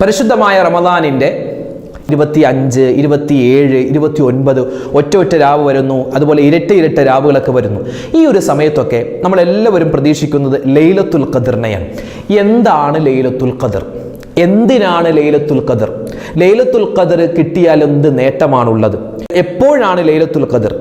പരിശുദ്ധമായ റമദാനിന്റെ ഇരുപത്തി അഞ്ച് ഇരുപത്തി ഏഴ് ഇരുപത്തി ഒൻപത് ഒറ്റ ഒറ്റ രാവ് വരുന്നു. അതുപോലെ ഇരട്ട ഇരട്ട രാവുകളൊക്കെ വരുന്നു. ഈ ഒരു സമയത്തൊക്കെ നമ്മളെല്ലാവരും പ്രതീക്ഷിക്കുന്നത് ലൈലത്തുൽ ഖദറിനെയാണ്. എന്താണ് ലൈലത്തുൽ ഖദർ? എന്തിനാണ് ലൈലത്തുൽ ഖദർ? ലൈലത്തുൽ ഖദർ കിട്ടിയാൽ എന്ത് നേട്ടമാണുള്ളത്? എപ്പോഴാണ് ലൈലത്തുൽ ഖദർ?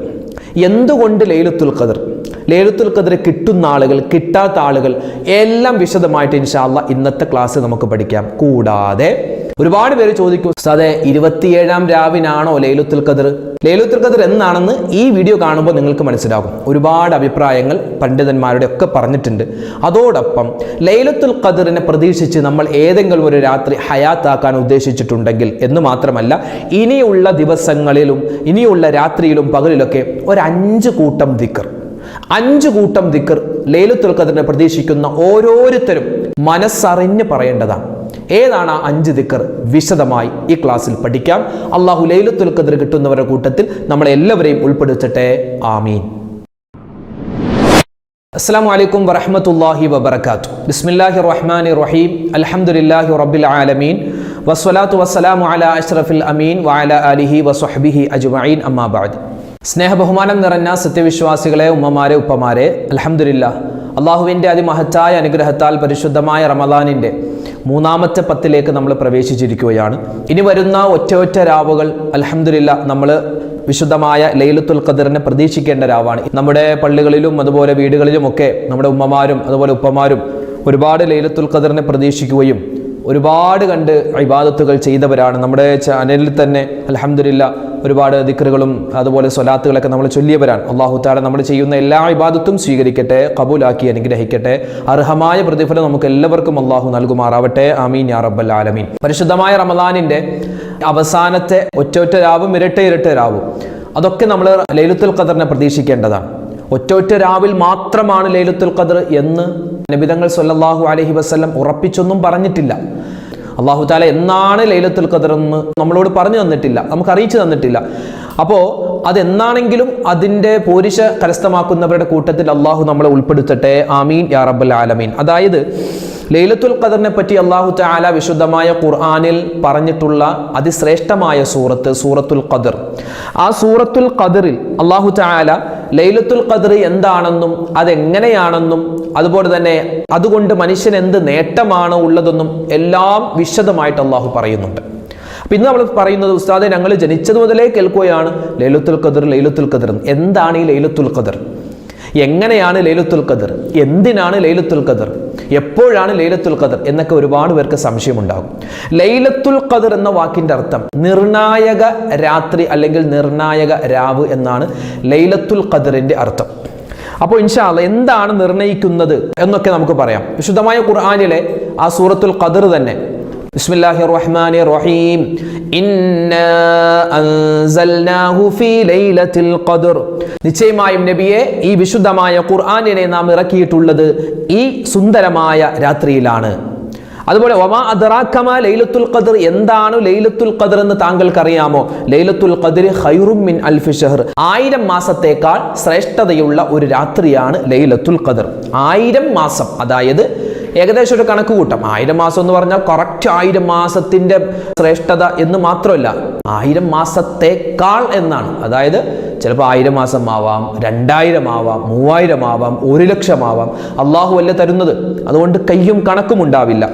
എന്തുകൊണ്ട് ലൈലത്തുൽ ഖദർ? ലൈലത്തുൽ ഖദർ കിട്ടുന്ന ആളുകൾ കിട്ടാത്ത ആളുകൾ എല്ലാം വിശദമായിട്ട് ഇൻഷാല്ല ഇന്നത്തെ ക്ലാസ് നമുക്ക് പഠിക്കാം. കൂടാതെ ഒരുപാട് പേര് ചോദിക്കും ഉസ്താദെ ഇരുപത്തിയേഴാം രാവിനാണോ ലൈലത്തുൽ ഖദർ? ലൈലത്തുൽ ഖദർ എന്നാണെന്ന് ഈ വീഡിയോ കാണുമ്പോൾ നിങ്ങൾക്ക് മനസ്സിലാകും. ഒരുപാട് അഭിപ്രായങ്ങൾ പണ്ഡിതന്മാരുടെ ഒക്കെ പറഞ്ഞിട്ടുണ്ട്. അതോടൊപ്പം ലൈലത്തുൽ ഖദറിനെ പ്രതീക്ഷിച്ച് നമ്മൾ ഏതെങ്കിലും ഒരു രാത്രി ഹയാത്താക്കാൻ ഉദ്ദേശിച്ചിട്ടുണ്ടെങ്കിൽ എന്ന് മാത്രമല്ല ഇനിയുള്ള ദിവസങ്ങളിലും ഇനിയുള്ള രാത്രിയിലും പകലിലൊക്കെ ഒരു അഞ്ച് കൂട്ടം ദിക്കർ അഞ്ച് കൂട്ടം ദിക്കർ ലൈലത്തുൽ ഖദറിനെ പ്രതീക്ഷിക്കുന്ന ഓരോരുത്തരും മനസ്സറിഞ്ഞ് പറയേണ്ടതാണ്. ഏതാണ് ആ അഞ്ച് ദിക്കർ വിശദമായി ഈ ക്ലാസ്സിൽ പഠിക്കാം. അള്ളാഹു ലൈലത്തുൽ ഖദർ കിട്ടുന്നവരുടെ കൂട്ടത്തിൽ നമ്മളെ എല്ലാവരെയും ഉൾപ്പെടുത്തട്ടെ. ആമീൻ. അസ്സാം വലൈക്കും വറഹമത്തല്ലാഹി വബർക്കാത്തു ബിസ്മില്ലാഹി റഹ്മാൻ റഹീം. അലഹമുല്ലാഹി റബ്ബിൽ ആലമീൻ. വസ്വലാത്തു വസ്സലാമു അല അഷ്റഫിൽ അമീൻ വഅല അലിഹി വസ്വഹ്ബിഹി അജ്മഈൻ. അമ്മാബാദ് സ്നേഹബഹുമാനം നിറഞ്ഞ സത്യവിശ്വാസികളെ ഉമ്മമാരെ ഉപ്പമാരെ അൽഹംദുലില്ല അള്ളാഹുവിന്റെ അതിമഹത്തായ അനുഗ്രഹത്താൽ പരിശുദ്ധമായ റമദാനിന്റെ മൂന്നാമത്തെ പത്തിലേക്ക് നമ്മൾ പ്രവേശിച്ചിരിക്കുകയാണ്. ഇനി വരുന്ന ഒറ്റ ഒറ്റ രാവുകൾ അലഹമില്ല നമ്മൾ വിശുദ്ധമായ ലൈലത്തുൽ ഖദറിനെ പ്രതീക്ഷിക്കേണ്ട രാവാണ്. നമ്മുടെ പള്ളികളിലും അതുപോലെ വീടുകളിലുമൊക്കെ നമ്മുടെ ഉമ്മമാരും അതുപോലെ ഉപ്പമാരും ഒരുപാട് ലൈലത്തുൽ ഖദറിനെ പ്രതീക്ഷിക്കുകയും ഒരുപാട് കണ്ട് ഇബാദത്തുകൾ ചെയ്തവരാണ്. നമ്മുടെ ചാനലിൽ തന്നെ അലഹമില്ല ഒരുപാട് ദിക്കറുകളും അതുപോലെ സ്വലാത്തുകളൊക്കെ നമ്മൾ ചൊല്ലിയവരാണ്. അള്ളാഹു താല നമ്മൾ ചെയ്യുന്ന എല്ലാ ഇബാദത്തും സ്വീകരിക്കട്ടെ കബൂലാക്കി അനുഗ്രഹിക്കട്ടെ. അർഹമായ പ്രതിഫലം നമുക്ക് എല്ലാവർക്കും അള്ളാഹു നൽകുമാറാവട്ടെ. ആമീൻ യാ റബ്ബൽ ആലമീൻ. പരിശുദ്ധമായ റമദാനിന്റെ അവസാനത്തെ ഒറ്റ രാവും ഇരട്ട ഇരട്ട രാവും. അതൊക്കെ നമ്മൾ ലൈലുത്തുൽ ഖദറിനെ പ്രതീക്ഷിക്കേണ്ടതാണ്. ഒറ്റ രാവിൽ മാത്രമാണ് ലൈലുത്തുൽ ഖദർ എന്ന് നബിതങ്ങൾ സൊല്ലാഹു അലഹി വസല്ലം ഉറപ്പിച്ചൊന്നും പറഞ്ഞിട്ടില്ല. അള്ളാഹു താല എന്നാണ് ലൈലത്തുൽ ഖദർ എന്ന് നമ്മളോട് പറഞ്ഞു തന്നിട്ടില്ല. നമുക്ക് അറിയിച്ചു തന്നിട്ടില്ല. അപ്പോൾ അതെന്നാണെങ്കിലും അതിന്റെ പോരിശ കരസ്ഥമാക്കുന്നവരുടെ കൂട്ടത്തിൽ അള്ളാഹു നമ്മളെ ഉൾപ്പെടുത്തട്ടെ. ആമീൻ. യാ റബ്ബൽ ആലമീൻ. അതായത് ലൈലത്തുൽ ഖദറിനെ പറ്റി അള്ളാഹു താല വിശുദ്ധമായ ഖുർആാനിൽ പറഞ്ഞിട്ടുള്ള അതിശ്രേഷ്ഠമായ സൂറത്ത് സൂറത്തുൽ ഖദർ. ആ സൂറത്തുൽ ഖദറിൽ അള്ളാഹു താല ലൈലത്തുൽ ഖദർ എന്താണെന്നും അതെങ്ങനെയാണെന്നും അതുപോലെ തന്നെ അതുകൊണ്ട് മനുഷ്യൻ എന്ത് നേട്ടമാണ് ഉള്ളതെന്നും എല്ലാം വിശദമായിട്ട് അള്ളാഹു പറയുന്നുണ്ട്. അപ്പൊ ഇന്ന് നമ്മൾ പറയുന്നത് ഉസ്താദെ ഞങ്ങൾ ജനിച്ചത് മുതലേ കേൾക്കുകയാണ്. ലൈലത്തുൽ ഖദർ ലൈലത്തുൽ ഖദർ. എന്താണ് ഈ ലൈലത്തുൽ ഖദർ? എങ്ങനെയാണ് ലൈലത്തുൽ ഖദർ? എന്തിനാണ് ലൈലത്തുൽ ഖദർ? എപ്പോഴാണ് ലൈലത്തുൽ ഖദർ? എന്നൊക്കെ ഒരുപാട് പേർക്ക് സംശയമുണ്ടാകും. ലൈലത്തുൽ ഖദർ എന്ന വാക്കിന്റെ അർത്ഥം നിർണായക രാത്രി അല്ലെങ്കിൽ നിർണായക രാവ് എന്നാണ് ലൈലത്തുൽ ഖദറിന്റെ അർത്ഥം. അപ്പോൾ ഇൻഷാല്ല എന്താണ് നിർണയിക്കുന്നത് എന്നൊക്കെ നമുക്ക് പറയാം. വിശുദ്ധമായ ഖുർആാനിലെ ആ സൂറത്തുൽ ഖദർ തന്നെ ബിസ്മില്ലാഹി റഹ്മാനി റഹീം ഇന്നാ അൻസൽനാഹു ഫീ ലൈലത്തിൽ ഖദർ. നിശ്ചയമായും നബിയെ ഈ വിശുദ്ധമായ ഖുർആനിനെ നാം ഇറക്കിയിട്ടുള്ളത് ഈ സുന്ദരമായ രാത്രിയിലാണ്. അതുപോലെ ഒമാ അദറാക്കമ ലൈലത്തുൽ ഖദർ. എന്താണ് ലൈലത്തുൽ ഖദർ എന്ന് താങ്കൾക്കറിയാമോ? ലൈലത്തുൽ ഖദർ ഖൈറും മിൻ അൽഫി ഷഹർ. ആയിരം മാസത്തേക്കാൾ ശ്രേഷ്ഠതയുള്ള ഒരു രാത്രിയാണ് ലൈലത്തുൽ ഖദർ. ആയിരം മാസം. അതായത് ഏകദേശം ഒരു കണക്ക് കൂട്ടം. ആയിരം മാസം എന്ന് പറഞ്ഞാൽ കറക്റ്റ് ആയിരം മാസത്തിന്റെ ശ്രേഷ്ഠത എന്ന് മാത്രമല്ല ആയിരം മാസത്തേക്കാൾ എന്നാണ്. അതായത് ചിലപ്പോൾ ആയിരം മാസം ആവാം രണ്ടായിരം ആവാം മൂവായിരം ആവാം ഒരു ലക്ഷം ആവാം. അള്ളാഹു അല്ല തരുന്നത്? അതുകൊണ്ട് കയ്യും കണക്കും ഉണ്ടാവില്ല.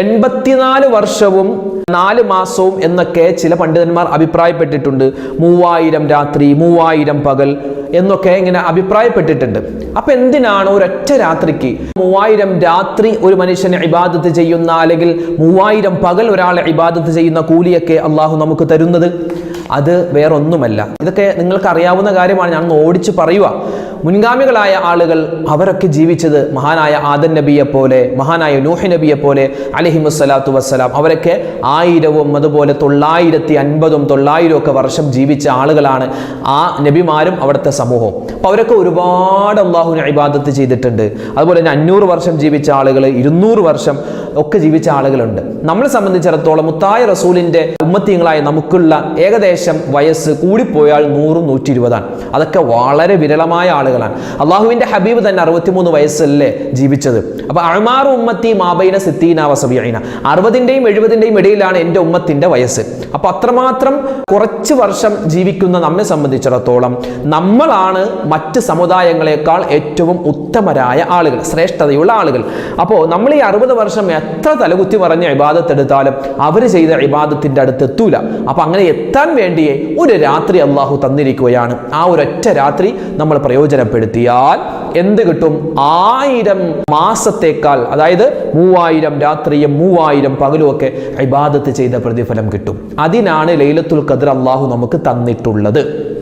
എൺപത്തിനാല് വർഷവും നാല് മാസവും എന്നൊക്കെ ചില പണ്ഡിതന്മാർ അഭിപ്രായപ്പെട്ടിട്ടുണ്ട്. മൂവായിരം രാത്രി മൂവായിരം പകൽ എന്നൊക്കെ ഇങ്ങനെ അഭിപ്രായപ്പെട്ടിട്ടുണ്ട്. അപ്പൊ എന്തിനാണ് ഒരൊറ്റ രാത്രിക്ക് മൂവായിരം രാത്രി ഒരു മനുഷ്യനെ ഇബാദത്ത് ചെയ്യുന്ന അല്ലെങ്കിൽ മൂവായിരം പകൽ ഒരാളെ ഇബാദത്ത് ചെയ്യുന്ന കൂലിയൊക്കെ അള്ളാഹു നമുക്ക് തരുന്നത്? അത് വേറൊന്നുമല്ല. ഇതൊക്കെ നിങ്ങൾക്ക് അറിയാവുന്ന കാര്യമാണ് ഞാൻ ഒന്ന് ഓടിച്ച് പറയുക മുൻഗാമികളായ ആളുകൾ അവരൊക്കെ ജീവിച്ചത് മഹാനായ ആദൻ നബിയെ പോലെ മഹാനായ നൂഹി നബിയെ പോലെ അലഹിമുസലാത്തു വസ്സലാം. അവരൊക്കെ ആയിരവും അതുപോലെ തൊള്ളായിരത്തി അൻപതും തൊള്ളായിരവും ഒക്കെ വർഷം ജീവിച്ച ആളുകളാണ് ആ നബിമാരും അവിടുത്തെ സമൂഹവും. അപ്പോൾ അവരൊക്കെ ഒരുപാട് അള്ളാഹുവിന് ഇബാദത്ത് ചെയ്തിട്ടുണ്ട്. അതുപോലെ തന്നെ അഞ്ഞൂറ് വർഷം ജീവിച്ച ആളുകൾ ഇരുന്നൂറ് വർഷം ഒക്കെ ജീവിച്ച ആളുകളുണ്ട്. നമ്മളെ സംബന്ധിച്ചിടത്തോളം മുത്തായ റസൂലിന്റെ ഉമ്മത്തിങ്ങളായ നമുക്കുള്ള ഏകദേശം വയസ്സ് കൂടിപ്പോയാൽ നൂറും നൂറ്റി ഇരുപതാണ് അതൊക്കെ വളരെ വിരളമായ ആളുകളാണ്. അള്ളാഹുവിന്റെ ഹബീബ് തന്നെ അറുപത്തിമൂന്ന് വയസ്സല്ലേ ജീവിച്ചത്. അപ്പൊ അഴ്മാറു ഉമ്മത്തി മാബൈന സിത്തീന വസബിയൈന അറുപതിന്റെയും എഴുപതിന്റെയും ഇടയിലാണ് എന്റെ ഉമ്മത്തിന്റെ വയസ്സ്. അപ്പൊ അത്രമാത്രം കുറച്ച് വർഷം ജീവിക്കുന്ന നമ്മെ സംബന്ധിച്ചിടത്തോളം നമ്മളാണ് മറ്റ് സമുദായങ്ങളെക്കാൾ ഏറ്റവും ഉത്തമരായ ആളുകൾ ശ്രേഷ്ഠതയുള്ള ആളുകൾ. അപ്പോൾ നമ്മൾ ഈ അറുപത് വർഷം എത്ര തലകുത്തി പറഞ്ഞ എടുത്താലും അവർ ചെയ്ത ഇബാദത്തിന്റെ അടുത്ത് എത്തൂല. അപ്പം അങ്ങനെ എത്താൻ വേണ്ടിയേ ഒരു രാത്രി അള്ളാഹു തന്നിരിക്കുകയാണ്. ആ ഒരൊറ്റ രാത്രി നമ്മൾ പ്രയോജനപ്പെടുത്തിയാൽ എന്ത് കിട്ടും? ആയിരം മാസത്തേക്കാൾ അതായത് മൂവായിരം രാത്രിയും മൂവായിരം പകലും ഒക്കെ ഇബാദത്ത് ചെയ്ത പ്രതിഫലം കിട്ടും. അതിനാണ് ലൈലത്തുൽ ഖദർ അള്ളാഹു നമുക്ക് തന്നിട്ടുള്ളത്.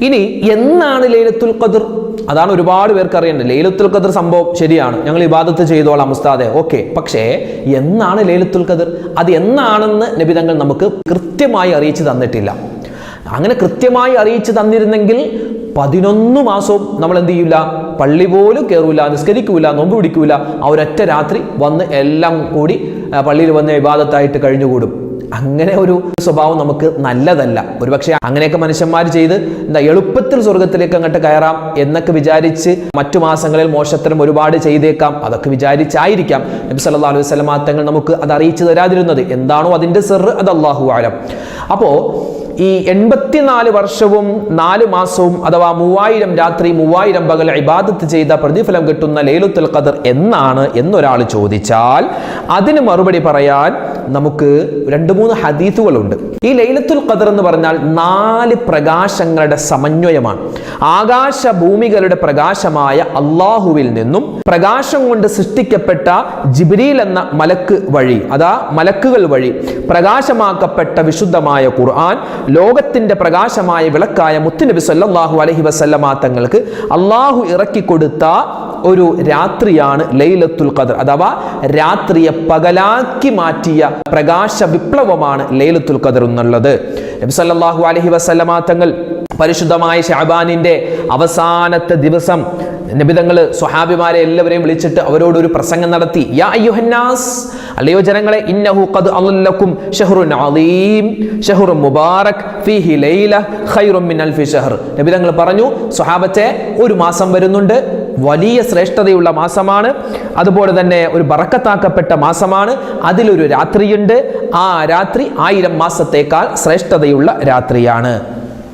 ഇനി എന്നാണ് ലൈലത്തുൽ ഖദർ? അതാണ് ഒരുപാട് പേർക്ക് അറിയേണ്ടത്. ലൈലത്തുൽ ഖദർ സംഭവം ശരിയാണ്. ഞങ്ങൾ ഇബാദത്ത് ചെയ്തോളാം ഉസ്താദെ. ഓക്കെ. പക്ഷേ എന്നാണ് ലൈലത്തുൽ ഖദർ? അത് എന്നാണെന്ന് നബിതങ്ങൾ നമുക്ക് കൃത്യമായി അറിയിച്ചു തന്നിട്ടില്ല. അങ്ങനെ കൃത്യമായി അറിയിച്ചു തന്നിരുന്നെങ്കിൽ പതിനൊന്ന് മാസവും നമ്മൾ എന്ത് ചെയ്യില്ല പള്ളി പോലും കയറൂല നിസ്കരിക്കൂല നോമ്പ് പിടിക്കൂല. ആ രാത്രി വന്ന് എല്ലാം കൂടി പള്ളിയിൽ വന്ന് വിവാദത്തായിട്ട് കഴിഞ്ഞുകൂടും. അങ്ങനെ ഒരു സ്വഭാവം നമുക്ക് നല്ലതല്ല. ഒരുപക്ഷെ അങ്ങനെയൊക്കെ മനുഷ്യന്മാർ ചെയ്ത് എന്താ എളുപ്പത്തിൽ സ്വർഗത്തിലേക്ക് അങ്ങോട്ട് കയറാം എന്നൊക്കെ വിചാരിച്ച് മറ്റു മാസങ്ങളിൽ മോശത്തരം ഒരുപാട് ചെയ്തേക്കാം. അതൊക്കെ വിചാരിച്ചായിരിക്കാം. നബി സല്ലല്ലാഹു അലൈഹി വസല്ലം തങ്ങൾ നമുക്ക് അത് അറിയിച്ചു തരാതിരുന്നത്. എന്താണോ അതിന്റെ സെറ് അത് അള്ളാഹു ആലം അപ്പോ ഈ എൺപത്തിനാല് വർഷവും നാല് മാസവും അഥവാ മൂവായിരം രാത്രി മൂവായിരം പകൽ ഇബാദത്ത് ചെയ്ത പ്രതിഫലം കിട്ടുന്ന ലേലുത്തൽ ഖദർ എന്നാണ് എന്നൊരാൾ ചോദിച്ചാൽ അതിന് മറുപടി പറയാൻ നമുക്ക് രണ്ട് മൂന്ന് ഹദീത്തുകളുണ്ട് ഈ ലൈലത്തുൽ ഖദർ എന്ന് പറഞ്ഞാൽ നാല് പ്രകാശങ്ങളുടെ സമന്വയമാണ്. ആകാശ ഭൂമികളുടെ പ്രകാശമായ അള്ളാഹുവിൽ നിന്നും പ്രകാശം കൊണ്ട് സൃഷ്ടിക്കപ്പെട്ട ജിബ്രീൽ എന്ന മലക്ക് വഴി അതാ മലക്കുകൾ വഴി പ്രകാശമാക്കപ്പെട്ട വിശുദ്ധമായ ഖുർആൻ ലോകത്തിന്റെ പ്രകാശമായ വിളക്കായ മുത്തുനബി സല്ലാഹു അലഹി വസല്ലമ തങ്ങൾക്ക് അള്ളാഹു ഇറക്കി കൊടുത്ത ഒരു രാത്രിയാണ് ലൈലത്തുൽ ഖദർ അഥവാ രാത്രിയെ പകലാക്കി മാറ്റിയ പ്രകാശ വിപ്ലവമാണ് ലൈലത്തുൽ ഖദർ എന്നുള്ളത്. നബി സല്ലാഹു അലഹി വസല്ലമ തങ്ങൾ പരിശുദ്ധമായ ഷാബാനിന്റെ അവസാനത്തെ ദിവസം നബിതങ്ങൾ സ്വഹാബിമാരെ എല്ലാവരെയും വിളിച്ചിട്ട് അവരോട് ഒരു പ്രസംഗം നടത്തി. യാ അയ്യുഹന്നാസ് അല്ലയോ ജനങ്ങളെ ഇന്നഹു ഖദ് അല്ലല്ലക്കും ഷഹ്റുൻ അലീം ഷഹ്റുൻ മുബാറക് ഫീഹി ലൈല ഖൈറും മിൻ അൽഫി ഷഹർ. നബിതങ്ങൾ പറഞ്ഞു സ്വഹാബത്തെ ഒരു മാസം വരുന്നുണ്ട് വലിയ ശ്രേഷ്ഠതയുള്ള മാസമാണ് അതുപോലെ തന്നെ ഒരു ബറക്കത്താക്കപ്പെട്ട മാസമാണ് അതിലൊരു രാത്രിയുണ്ട് ആ രാത്രി ആയിരം മാസത്തേക്കാൾ ശ്രേഷ്ഠതയുള്ള രാത്രിയാണ്.